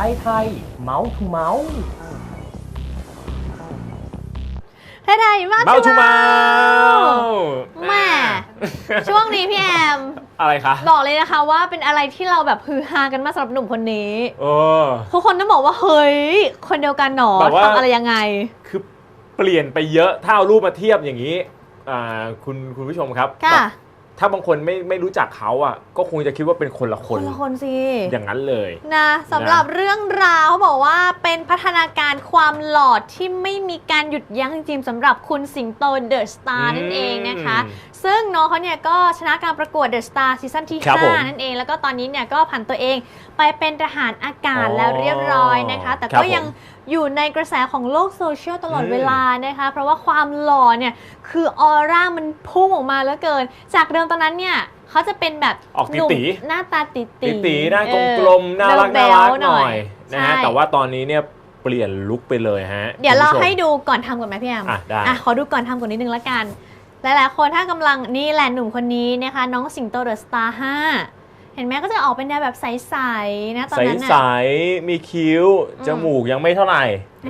ไทยไทยเมาส์ทูเมาส์ไทยไทยมาเมาทูเมาแหม่ช่วงนี้พี่แอม อะไรคะ บอกเลยนะคะว่าเป็นอะไรที่เราแบบฮือฮากันมากสำหรับหนุ่มคนนี้เออทุกคนต้องบอกว่า เฮ้ย คนเดียวกันหนอแบบว่าทำอะไรยังไง คือเปลี่ยนไปเยอะถ้าเอารูปมาเทียบอย่างนี้อ่าคุณคุณผู้ชมครับค่ะแบบ ถ้าบางคนไม่ไม่รู้จักเขาอะ ก็คงจะคิดว่าเป็นคนละคคน นละคนสิอย่างนั้นเลย นะสำหรับเรื่องราวเขาบอกว่าเป็นพัฒนาการความหล่อที่ไม่มีการหยุดยั้งจริงๆสำหรับคุณสิงโตเดอะสตาร์นั่นเองนะคะ อืมซึ่งน้องเขาเนี่ยก็ชนะการประกวดเดอะสตาร์ซีซั่นที่ ครับผม5 นั่นเอง แล้วก็ตอนนี้เนี่ยก็ผันตัวเองไปเป็นทหารอากาศอ๋อแล้วเรียบร้อยนะคะ แต่ครัก็บผม ยัง อยู่ในกระแสของโลกโซเชียลตลอดอืมเวลานะคะ เพราะว่าความหล่อเนี่ยคือออร่ามันพุ่งออกมาเหลือเกิน จากเดิมตอนนั้นเนี่ยเขาจะเป็นแบบออกหนุ่มตี๋หน้าตาติตีๆตีหน้ากเออลมๆน่ารักแบ๊น่าวรักๆหน่อยนะฮะใช่แต่ว่าตอนนี้เนี่ยเปลี่ยนลุคไปเลยฮะเดี๋ยวเราคุณผู้ชม ให้ดูก่อนทำก่อนไหมพี่แอมอะได้อะขอดูก่อนทำก่อนนิดนึงละกัน หลายๆคนถ้ากำลังนี่แหละหนุ่มคนนี้นะคะ น้องสิงโตเดอะสตาร์5 เห็นไหมก็จะออกเป็นแนวแบบใสๆนะตอนใสนั้นใสน่ะๆมีคิ้ว อืม จมูกยังไม่เท่าไหร่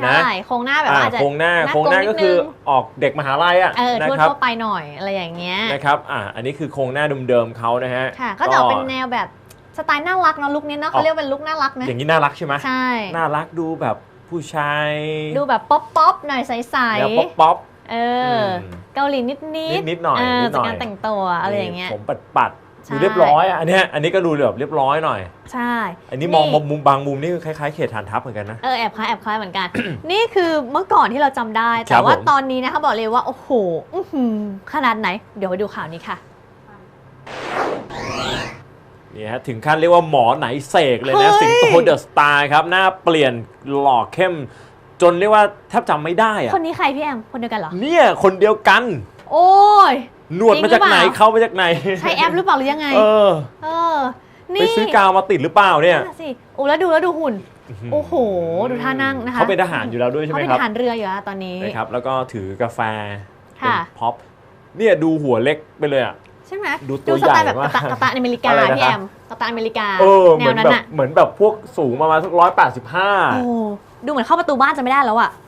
นะใช่โครงหน้าแบบอ่าอาจจะโครงหน้าหน้าโครงหน้าโกงนิดก็คือนึงออกเด็กมหาลัยอะเออนะทั่วครับทั่วๆไปหน่อยอะไรอย่างเงี้ยนะครับอ่าอันนี้คือโครงหน้าเดิมๆเขานะฮะ ค่ะ ก็จะออกเป็นแนวแบบสไตล์น่ารักเนาะลุคนี้เนาะเขาเรียกเป็นลุคน่ารักนะอย่างนี้น่ารักใช่ไหมใช่ น่ารักดูแบบผู้ชายดูแบบป๊อปป๊อปๆหน่อยใสแนวป๊อปป๊อป ๆเอออมเกาหลีนิดๆนิดๆหน่อยเนิดหน่อย จากการแต่งตัวอะไรอย่างเงี้ย ผมปัดปัดๆใช่ ดูเรียบร้อยอะอันเนี้ยอันนี้ก็ดูแบบเรียบร้อยหน่อย ใช่ อันนี้มองมุมบางมุมนี่คล้ายๆเขตฐานทัพเหมือนกันนะเออแอบคล้ายแอบคล้ายเหมือนกัน นี่คือเมื่อก่อนที่เราจำได้ครัแต่บว่าผมตอนนี้นะคะบอกเลยว่าโอ้โหอื้อหือขนาดไหน เดี๋ยวไปดูข่าวนี้ค่ะนี่ฮะถึงขั้นเรียกว่าหมอไหนเสกเลยนะเฮ้ยสิงโตเดอะสตาร์ครับ หน้าเปลี่ยนหล่อเข้ม จนเรียกว่าแทบจำไม่ได้อะคนนี้ใครพี่แอมคนเดียวกันเหรอเนี่ยคนเดียวกัน โอ้ย หนวดมาจากไหนจริงหรือเปล่า เข้ามาจากไหนใช้แอปหรือเปล่าหรือยังไง เออเออ นี่ไปซื้อกาวมาติดหรือเปล่าเนี่ยนั่นน่ะสิโอ้แล้วดูแล้วดูหุ่น โอ้โห ดูท่านั่งนะคะเขาเป็นทหารอยู่แล้วด้วยใช่เขาไหมเป็นคทรับหารเรืออยู่อะตอนนี้ นะครับ แล้วก็ถือกาแฟเป็นค่ะ พ็อปเนี่ยดูหัวเล็กไปเลยอะ ใช่ไหมดูตัวสไตล์ใหญ่แบบมากกระตะกระตะอเมริกาอะไรนะครับพี่แอมกระตะอเมริกาเออแนเหมืวอนนั้นแบบอะเหมือนแบบพวกสูงประมาณสักร้อยแปดสิบห้า โอ้ดูเหมือนเข้าประตูบ้านจะไม่ได้แล้วอะเอ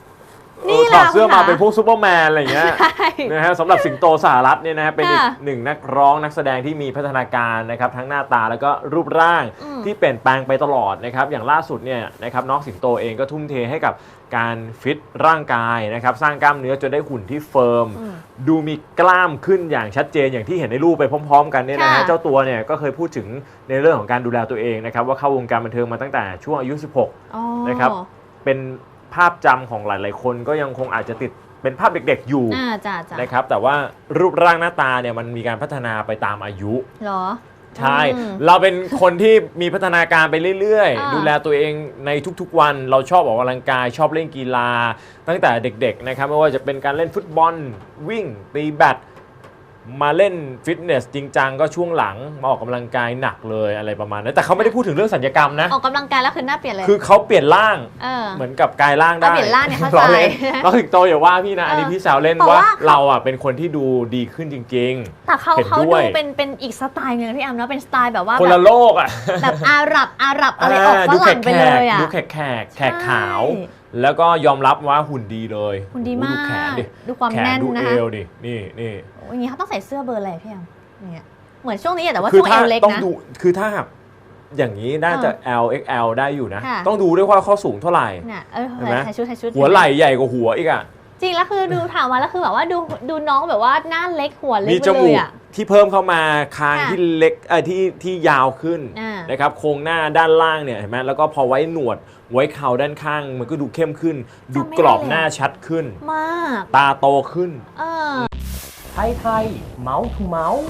นี่อแหถอละดเสื้อคุณมาคะเป็นพวกซูเปอร์แมนอะไรอย่างเงี้ยใช่นะฮะสำหรับสิงโตสหรัฐเนี่ยนะฮะเป็นอีกค่ะหนึ่งนักร้องนักแสดงที่มีพัฒนาการนะครับทั้งหน้าตาแล้วก็รูปร่างอืมที่เปลี่ยนแปลงไปตลอดนะครับอย่างล่าสุดเนี่ยนะครับน้องสิงโตเองก็ทุ่มเทให้กับการฟิตร่างกายนะครับสร้างกล้ามเนื้อจนได้หุ่นที่เฟิร์ม อืมดูมีกล้ามขึ้นอย่างชัดเจนอย่างที่เห็นในรูปไปพร้อม ๆ กันเนี่ยนะฮะค่ะ เจ้าตัวเนี่ยก็เคยพูดถึงในเรื่องของการดูแลตัวเองนะครับว่าเข้าวงการบันเทิงมาตั้งแต่ช่วงอายุ 16 อ๋อ นะครับ เป็น ภาพจำของหลาย ๆ คนก็ยังคงอาจจะติดเป็นภาพเด็ก ๆ อยู่อ่าจ้าจ้านะครับ แต่ว่ารูปร่างหน้าตาเนี่ยมันมีการพัฒนาไปตามอายุเหรอ ใช่ อืมเราเป็นคนที่มีพัฒนาการไปเรื่อยอ่า ๆ ดูแลตัวเองในทุกๆวัน เราชอบออกกำลังกาย ชอบเล่นกีฬา ตั้งแต่เด็ก ๆ นะครับ ไม่ว่าจะเป็นการเล่นฟุตบอล วิ่ง ตีแบด มาเล่นฟิตเนสจริงจังก็ช่วงหลังมาออกกำลังกายหนักเลยอะไรประมาณนั้นแต่เขาไม่ได้พูดถึงเรื่องสัญญกรรมนะ ออกกำลังกายแล้วคือหน้าเปลี่ยนเลย คือเขาเปลี่ยนร่างเออ เหมือนกับกายร่างได้เอาเปลี่ยนร่างเนี่ยเข้าใจล้อเล่นน้องสิงโตอย่าว่าพี่นะ อันนี้เออพี่แซวเล่นแต่ว่า ว่าเราอะเป็นคนที่ดูดีขึ้นจริง แต่เขาเห็นเขาด้ดูวย เป็นเป็นอีกสไตล์หนึงนะพี่แอมเนาะเป็นสไตล์แบบว่าๆ คนแบละบโลกอะแบบอาหรับอาหรับอะไรออกฝดูแขรั่งกไปเลยอะ ดูแขกแขกแขกขาว ใช่ แล้วก็ยอมรับว่าหุ่นดีเลยคุณดีโอ้มาโหดูแขนกดิดูความแขนแน่นดูนะเอคะวดินี่นี่โอ้ยอย่างนี้เขาต้องใส่เสื้อเบอร์อะไรพี่แอมเนี่ยเหมือนช่วงนี้อะแต่ว่าคืช่วงเอถ้าวเล็กต้องนะ ดูคือถ้าอย่างนี้น่าจะ L XL ได้อยู่นะ ค่ะ ต้องดูด้วยว่าเขาสูงเท่าไหร่เนี่ยเออเห็นไหม ใส่ชุดใส่ชุดหัวไหล่ใหญ่กว่าหัวอีกอะ จริงแล้วคือดูถามมาแล้วคือแบบว่าดูดูน้องแบบว่าหน้าเล็กหัวเล็กมีไปจเลมูยกอะที่เพิ่มเข้ามาคางค่ะที่เล็กเออที่ที่ยาวขึ้นอ่านนะครับโครงหน้าด้านล่างเนี่ยเห็นไหมแล้วก็พอไว้หนวด ไว้เข่าด้านข้าง มันก็ดูเข้มขึ้น ดูกรอบหน้าชัดขึ้น มาก ตาโตขึ้น เออ ไทยไทยเมาส์ทูเมาส์